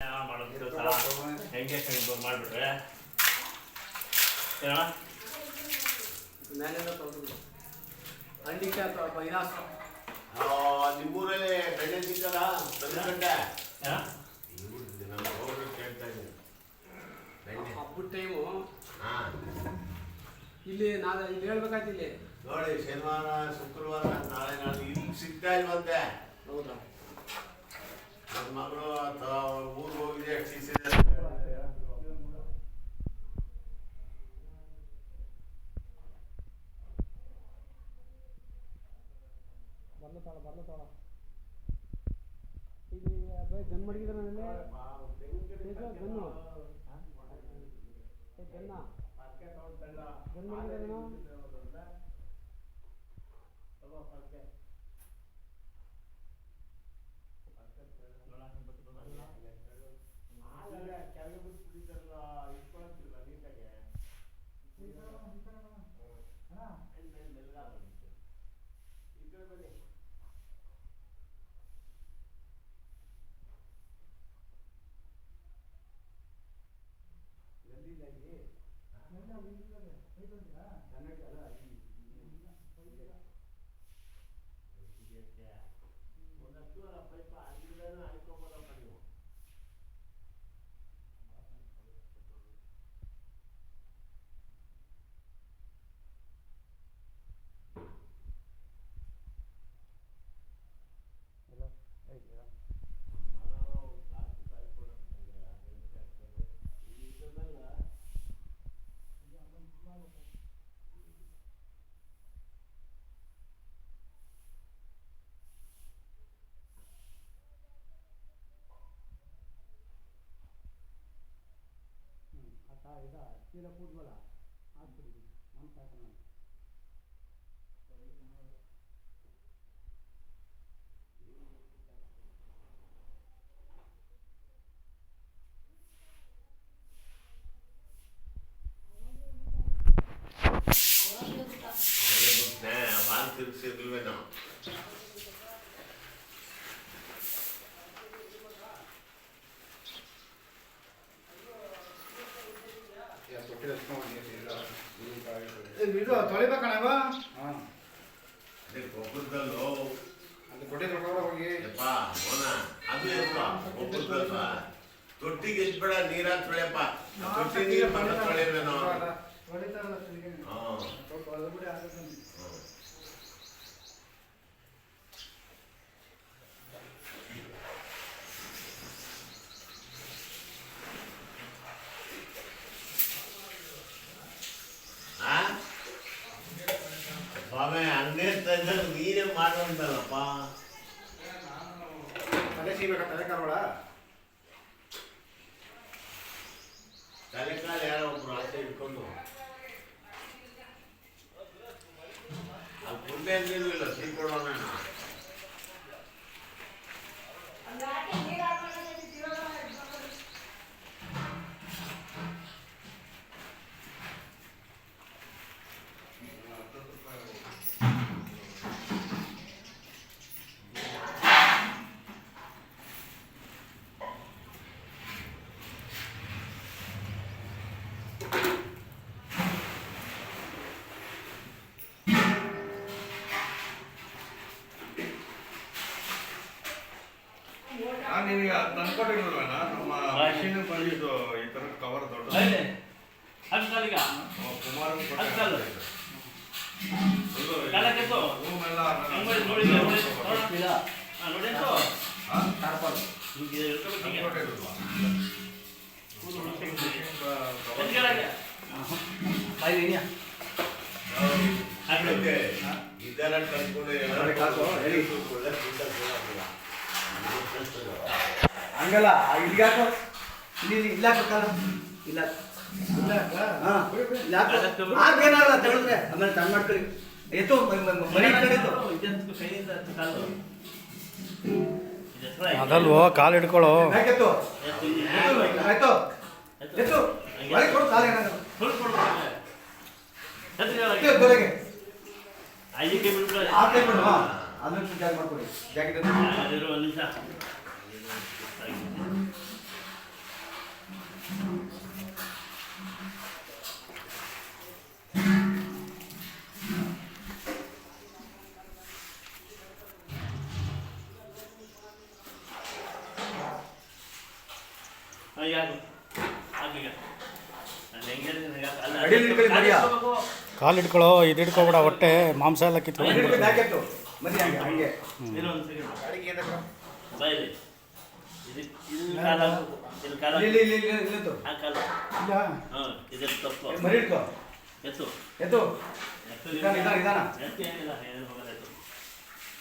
ಮಾಡೋದು ಕೆಲಸ ಹೆಂಗೆ ಹೆಂಗೆ ಮಾಡಿಬಿಟ್ರೆ? ಏನೋ ತೊಗೊಂಡು ಅಥವಾ ನಿಮ್ಮೂರಲ್ಲಿ ಬೆಣ್ಣೆ ಸಿಕ್ಕಲ್ಲ ಬೆಣ್ಣೆ ನಮ್ಮ ಗೌಡ್ರು ಕೇಳ್ತಾ ಇದ್ದೀನಿ ಬೆಣ್ಣೆ. ಹಬ್ಬದ ಟೈಮು ಹಾ. ಇಲ್ಲಿ ನಾನು ಇಲ್ಲಿ ಹೇಳ್ಬೇಕಾಯ್ತು ಇಲ್ಲಿ. ನೋಡಿ ಶನಿವಾರ ಶುಕ್ರವಾರ ನಾಳೆ ನಾಳೆ ಇಲ್ಲಿ ಸಿಗ್ತಾ ಇಲ್ವಂತೆ. ಹೌದಾ? ನನ್ನ ಮಗಳು ಊರಿಗೆ ಹೋಗಿದೆ ಟಿ ಸಿ ಬರ್ಲ ತಾಳ ಬರ್ಲ ತಾಳ ಇಲ್ಲಿ ಬೈ ಗನ್ ಮಡಗಿದ್ರೆ ಗನ್ನು ಏ ಗನ್ನ ಗನ್ ಮಡಗಿದ್ರೇನು ಪೈಪ ಅಲ್ಲಿ ಅನ್ಕೊಂಬಲ್ಲ इदा तिला फुटबॉल आज करू मन काय करणार ಇದು ತೊಳಿಬೇಕಣವ ಹಾಂ ಗೊಬ್ಬರದಲ್ಲೂ ಅದು ಕೊಡಿ ತೊಗೊಂಡು ಹೋಗಿ ಯಪ್ಪ ಮೋನ ಅದು ಎಪ್ಪ ಗೊಬ್ಬರದಲ್ವಾ ತೊಟ್ಟಿಗೆ ಎದ್ಬೇಡ ನೀರಾಗ ತೊಳೆಯಪ್ಪ ತೊಟ್ಟಿ ನೀರು ತೊಳಿತಾರಲ್ಲ ತಿರ್ಗಿ. ಹಾ ಸ್ವಲ್ಪ ಅದು ಬಿಡಿ ಆಗುತ್ತೆ. ಆ? ಸ್ವಾಮಿ ಹಂಗೆ ನೀರೇ ಮಾಡುವಂತಲ್ಲಪ್ಪ ಅದೇ ಸೀಬೇಕಾ ತಲೆ ನಿನಗೆ ತಂದ್ಕೊಟ್ಟಿಲ್ವಲ್ಲ ನಮ್ಮ ಮಷೀನ್ ಬಂದಿದ್ದು ಈ ಥರ ಕವರ್ ದೊಡ್ಡ ಕಾಲಿಗ ಕುಮಾರ್. ಹಾಗೆ. ಇದರ ಕರ್ಕೊಂಡು ಹಂಗಲ್ಲ ಇಲ್ಗಾಕೋ ಇಲ್ಲಿ ಇಲ್ಲಿ ಇಲ್ಲಾಕೋ ಇಲ್ಲ ಆಗೇನಾಗಲ್ಲ ತಗೊಳಿದ್ರೆ ಆಮೇಲೆ ತಣ್ಣ ಮಾಡ್ಕೊಳ್ಳಿ. ಎತ್ತು ಮನೆ ಆಯ್ತು. ಅದಲ್ವೋ ಕಾಲು ಹಿಡ್ಕೊಳ್ಳೋ. ಆಯ್ತು ಆಯ್ತು ಎತ್ತು. ಕೊಡು ಕಾಲ ಏನಾಗಲ್ಲ ದೊರೆಗೆ ಐದಕ್ಕೆ ಬಿಟ್ಬಿಡು. ಆ ಬಿಡು ಹಾ. ಅದನ್ನು ಜಾಗ ಮಾಡ್ಕೊಳ್ಳಿ. ಜಾಕೆಟ್ ಕಾಲು ಹಿಡ್ಕೊಳ್ಳೋ ಇದು ಹಿಡ್ಕೊಬೇಡ ಹೊಟ್ಟೆ ಮಾಂಸ ಎಲ್ಲ ಕಿತ್ಕೊಂಡು ಮರಿ ಹಂಗೆ ಹಂಗೆ. ಇರು ಒಂದು ಸೆಕೆಂಡ್ ಗಾಡಿಗೆ ಏನಕ್ಕೆ ಬಾಯಿಲಿ ಇದು ಇದು ಕಾಲ. ಇದು ಕಾಲ ಇಲ್ಲಿ ಇಲ್ಲಿ ಇಲ್ಲಿ ಇಲ್ಲಿ ಎತ್ತು. ಆ ಕಾಲ ಇಲ್ಲ. ಹಾಂ ಇದೆಲ್ಲ ತಪ್ಪು. ಮರಿ ಇಟ್ಕೋ ಎತ್ತು. ಎತ್ತು. ಎತ್ತು ನಿಧಾನ, ನಿಧಾನ, ನಿಧಾನ. ಎತ್ತು ಏನಿಲ್ಲ. ಏನು ಹೋಗಲ್ಲ ಎತ್ತು.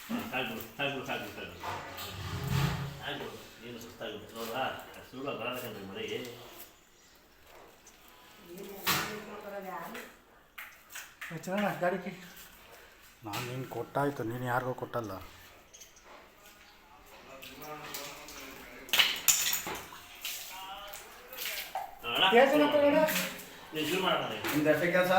ಹಾಂ ಸಾಕ್ಬಿಡು ಸಾಕ್ಬಿಡು ಸಾಕ್ಬಿಡು ಸಾಕ್ಬಿಡು ಆಗ್ಬಿಡು. ಏನು ಸುಸ್ತಾಗ್ಬಿಡು ನೋಡ್ವಾ ಸುಳ್ಳ ಬರಬೇಕಂದ್ರೆ ಮರಿ. ಚೆನ್ನಾಗ ಗಾಡಿ ನಾನು ನೀನು ಕೊಟ್ಟಾಯ್ತು? ನೀನು ಯಾರಿಗೂ ಕೊಟ್ಟಲ್ಲ? ಕೆಲಸ?